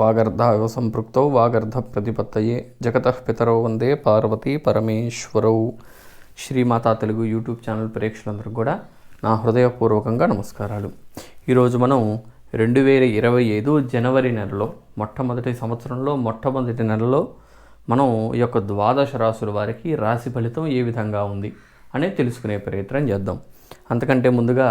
వాగర్ధావ సంపృక్తౌ వాగర్ధ ప్రతిపత్తయే జగత పితరౌ వందే పార్వతీ పరమేశ్వరౌ. శ్రీమాతా తెలుగు యూట్యూబ్ ఛానల్ ప్రేక్షకులందరికీ కూడా నా హృదయపూర్వకంగా నమస్కారాలు. ఈరోజు మనం రెండు వేల ఇరవై ఐదు జనవరి నెలలో మొట్టమొదటి సంవత్సరంలో మొట్టమొదటి నెలలో మనం ఈ యొక్క ద్వాదశ రాసుల వారికి రాశి ఫలితం ఏ విధంగా ఉంది అనేది తెలుసుకునే ప్రయత్నం చేద్దాం. అంతకంటే ముందుగా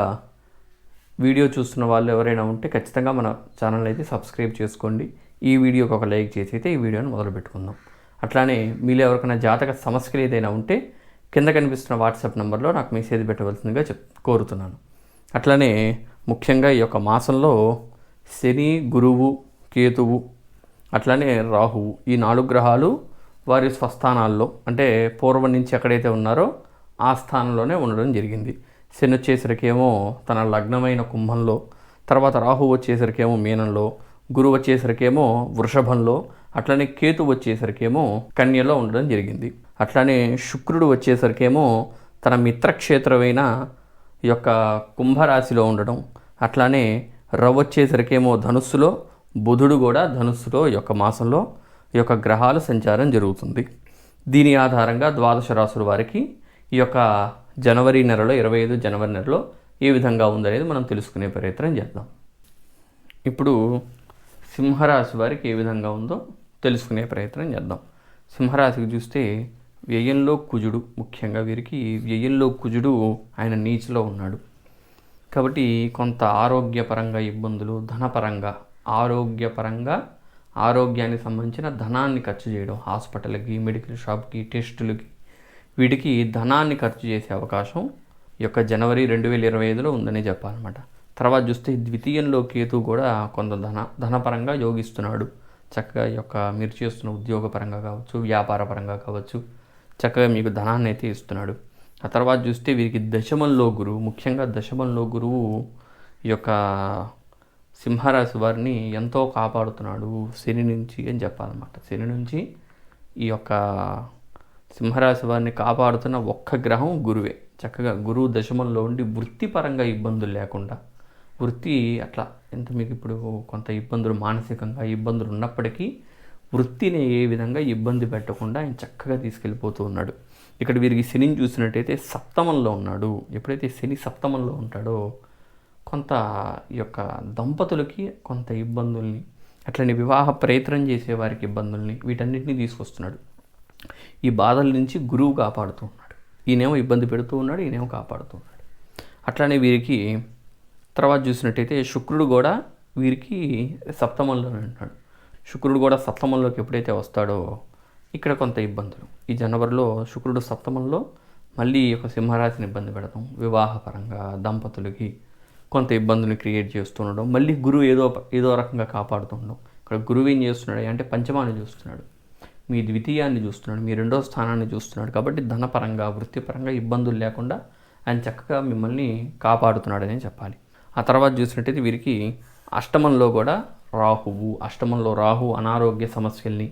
వీడియో చూస్తున్న వాళ్ళు ఎవరైనా ఉంటే ఖచ్చితంగా మన ఛానల్ అయితే సబ్స్క్రైబ్ చేసుకోండి. ఈ వీడియోకి ఒక లైక్ చేసి అయితే ఈ వీడియోని మొదలు పెట్టుకుందాం. అట్లానే మీలో ఎవరికైనా జాతక సమస్యలు ఏదైనా ఉంటే కింద కనిపిస్తున్న వాట్సాప్ నెంబర్లో నాకు మెసేజ్ పెట్టవలసిందిగా చెప్ కోరుతున్నాను. అట్లానే ముఖ్యంగా ఈ యొక్క మాసంలో శని గురువు కేతువు అట్లానే రాహువు ఈ నాలుగు గ్రహాలు వారి స్వస్థానాల్లో అంటే పూర్వం నుంచి ఎక్కడైతే ఉన్నారో ఆ స్థానంలోనే ఉండడం జరిగింది. శని వచ్చేసరికేమో తన లగ్నమైన కుంభంలో తర్వాత రాహు వచ్చేసరికేమో మీనంలో గురువు వచ్చేసరికేమో వృషభంలో అట్లనే కేతు వచ్చేసరికేమో కన్యలో ఉండడం జరిగింది. అట్లానే శుక్రుడు వచ్చేసరికేమో తన మిత్రక్షేత్రమైన ఈ యొక్క కుంభరాశిలో ఉండడం అట్లానే రవ్ వచ్చేసరికేమో ధనుస్సులో బుధుడు కూడా ధనుస్సులో యొక్క మాసంలో ఈ యొక్క గ్రహాల సంచారం జరుగుతుంది. దీని ఆధారంగా ద్వాదశ రాసుల వారికి ఈ యొక్క జనవరి నెలలో ఇరవై ఐదు జనవరి నెలలో ఏ విధంగా ఉందనేది మనం తెలుసుకునే ప్రయత్నం చేద్దాం. ఇప్పుడు సింహరాశి వారికి ఏ విధంగా ఉందో తెలుసుకునే ప్రయత్నం చేద్దాం. సింహరాశికి చూస్తే వ్యయంలో కుజుడు ముఖ్యంగా వీరికి వ్యయంలో కుజుడు ఆయన నీచిలో ఉన్నాడు. కాబట్టి కొంత ఆరోగ్యపరంగా ఇబ్బందులు ధనపరంగా ఆరోగ్యపరంగా ఆరోగ్యానికి సంబంధించిన ధనాన్ని ఖర్చు చేయడం హాస్పిటల్కి మెడికల్ షాప్కి టెస్టులకి వీటికి ధనాన్ని ఖర్చు చేసే అవకాశం ఈ యొక్క జనవరి రెండు వేల ఇరవై ఐదులో ఉందని చెప్పాలన్నమాట. తర్వాత చూస్తే ద్వితీయంలో కేతు కూడా కొంత ధన ధనపరంగా యోగిస్తున్నాడు. చక్కగా ఈ యొక్క మీరు చేస్తున్న ఉద్యోగపరంగా కావచ్చు వ్యాపారపరంగా కావచ్చు చక్కగా మీకు ధనాన్ని అయితే ఇస్తున్నాడు. ఆ తర్వాత చూస్తే వీరికి దశమంలో గురువు ముఖ్యంగా దశమంలో గురువు ఈ యొక్క సింహరాశి వారిని ఎంతో కాపాడుతున్నాడు శని నుంచి అని చెప్పాలన్నమాట. శని నుంచి ఈ యొక్క సింహరాశి వారిని కాపాడుతున్న ఒక్క గ్రహం గురువే. చక్కగా గురువు దశమంలో ఉండి వృత్తిపరంగా ఇబ్బందులు లేకుండా వృత్తి అట్లా ఎంత మీకు ఇప్పుడు కొంత ఇబ్బందులు మానసికంగా ఇబ్బందులు ఉన్నప్పటికీ వృత్తిని ఏ విధంగా ఇబ్బంది పెట్టకుండా ఆయన చక్కగా తీసుకెళ్ళిపోతూ ఉన్నాడు. ఇక్కడ వీరికి శనిని చూసినట్టయితే సప్తమంలో ఉన్నాడు. ఎప్పుడైతే శని సప్తమంలో ఉంటాడో కొంత ఈ యొక్క దంపతులకి కొంత ఇబ్బందుల్ని అట్లనే వివాహ ప్రయత్నం చేసే వారికి ఇబ్బందుల్ని వీటన్నిటిని తీసుకొస్తున్నాడు. ఈ బాధల నుంచి గురువు కాపాడుతూ ఉన్నాడు. ఈయనేమో ఇబ్బంది పెడుతూ ఉన్నాడు ఈయనేమో కాపాడుతూ ఉన్నాడు. అట్లానే వీరికి తర్వాత చూసినట్టయితే శుక్రుడు కూడా వీరికి సప్తమంలోనే ఉన్నాడు. శుక్రుడు కూడా సప్తమంలోకి ఎప్పుడైతే వస్తాడో ఇక్కడ కొంత ఇబ్బందులు. ఈ జనవరిలో శుక్రుడు సప్తమంలో మళ్ళీ ఒక సింహరాశిని ఇబ్బంది పెడతాం. వివాహపరంగా దంపతులకి కొంత ఇబ్బందులు క్రియేట్ చేస్తుండడం మళ్ళీ గురువు ఏదో ఏదో రకంగా కాపాడుతుండడం ఇక్కడ గురువు ఏం చేస్తున్నాడు అంటే పంచమాన్ని చూస్తున్నాడు. మీ ద్వితీయాన్ని చూస్తున్నాడు మీ రెండో స్థానాన్ని చూస్తున్నాడు. కాబట్టి ధనపరంగా వృత్తిపరంగా ఇబ్బందులు లేకుండా ఆయన చక్కగా మిమ్మల్ని కాపాడుతున్నాడని చెప్పాలి. ఆ తర్వాత చూసినట్టయితే వీరికి అష్టమంలో కూడా రాహువు అష్టమంలో రాహు అనారోగ్య సమస్యల్ని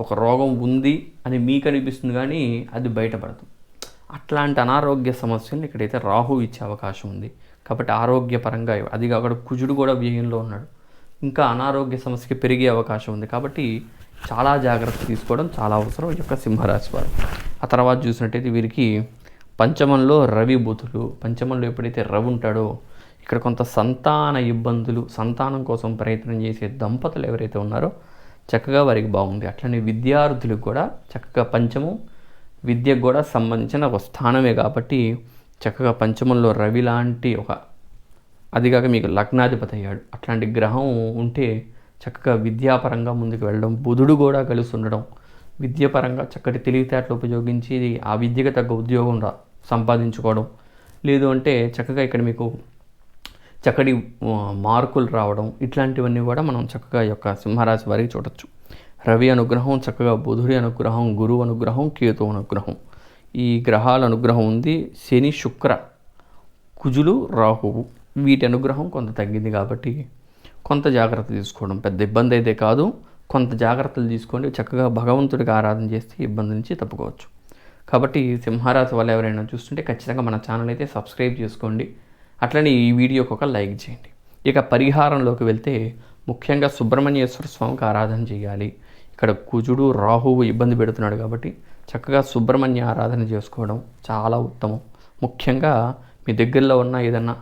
ఒక రోగం ఉంది అని మీకు అనిపిస్తుంది కానీ అది బయటపడదు. అట్లాంటి అనారోగ్య సమస్యల్ని ఇక్కడైతే రాహు ఇచ్చే అవకాశం ఉంది. కాబట్టి ఆరోగ్యపరంగా అది అక్కడ కుజుడు కూడా వ్యయంలో ఉన్నాడు. ఇంకా అనారోగ్య సమస్యకి పెరిగే అవకాశం ఉంది. కాబట్టి చాలా జాగ్రత్త తీసుకోవడం చాలా అవసరం ఈ యొక్క సింహరాశి వారు. ఆ తర్వాత చూసినట్టయితే వీరికి పంచమంలో రవి బుధులు పంచమంలో ఎప్పుడైతే రవి ఉంటాడో ఇక్కడ కొంత సంతాన ఇబ్బందులు సంతానం కోసం ప్రయత్నం చేసే దంపతులు ఎవరైతే ఉన్నారో చక్కగా వారికి బాగుంది. అట్లనే విద్యార్థులకు కూడా చక్కగా పంచము విద్యకు కూడా సంబంధించిన ఒక స్థానమే కాబట్టి చక్కగా పంచమంలో రవి లాంటి ఒక అదిగాక మీకు లగ్నాధిపతి అయ్యాడు. అట్లాంటి గ్రహం ఉంటే చక్కగా విద్యాపరంగా ముందుకు వెళ్ళడం బుధుడు కూడా కలిసి ఉండడం విద్యాపరంగా చక్కటి తెలివితేటలు ఉపయోగించి ఆ విద్యకు తగ్గ ఉద్యోగం రా సంపాదించుకోవడం. లేదు అంటే చక్కగా ఇక్కడ మీకు చక్కటి మార్కులు రావడం ఇట్లాంటివన్నీ కూడా మనం చక్కగా యొక్క సింహరాశి వారికి చూడొచ్చు. రవి అనుగ్రహం చక్కగా బుధుడి అనుగ్రహం గురువు అనుగ్రహం కేతు అనుగ్రహం. ఈ గ్రహాల అనుగ్రహం ఉంది. శని శుక్ర కుజులు రాహువు. వీటి అనుగ్రహం కొంత తగ్గింది కాబట్టి కొంత జాగ్రత్త తీసుకోవడం పెద్ద ఇబ్బంది అయితే కాదు. కొంత జాగ్రత్తలు తీసుకోండి. చక్కగా భగవంతుడికి ఆరాధన చేస్తే ఇబ్బంది నుంచి తప్పుకోవచ్చు. కాబట్టి సింహరాశి వాళ్ళు ఎవరైనా చూస్తుంటే ఖచ్చితంగా మన ఛానల్ అయితే సబ్స్క్రైబ్ చేసుకోండి. అట్లనే ఈ వీడియోకి ఒక లైక్ చేయండి. ఇక పరిహారంలోకి వెళ్తే ముఖ్యంగా సుబ్రహ్మణ్యేశ్వర స్వామికి ఆరాధన చేయాలి. ఇక్కడ కుజుడు రాహువు ఇబ్బంది పెడుతున్నాడు కాబట్టి చక్కగా సుబ్రహ్మణ్య ఆరాధన చేసుకోవడం చాలా ఉత్తమం. ముఖ్యంగా మీ దగ్గరలో ఉన్న ఏదన్నా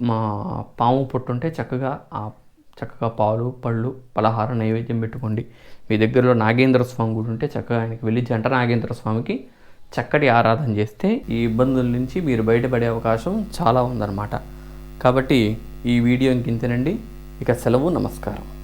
మా పాము పుట్టుంటే చక్కగా ఆ చక్కగా పాలు పళ్ళు పలహార నైవేద్యం పెట్టుకోండి. మీ దగ్గరలో నాగేంద్ర స్వామి గుడి ఉంటే చక్కగా ఆయనకి వెళ్ళి జంట నాగేంద్ర స్వామికి చక్కటి ఆరాధన చేస్తే ఈ ఇబ్బందుల నుంచి మీరు బయటపడే అవకాశం చాలా ఉందన్నమాట. కాబట్టి ఈ వీడియో ఇంకింతేనండి. ఇక సెలవు నమస్కారం.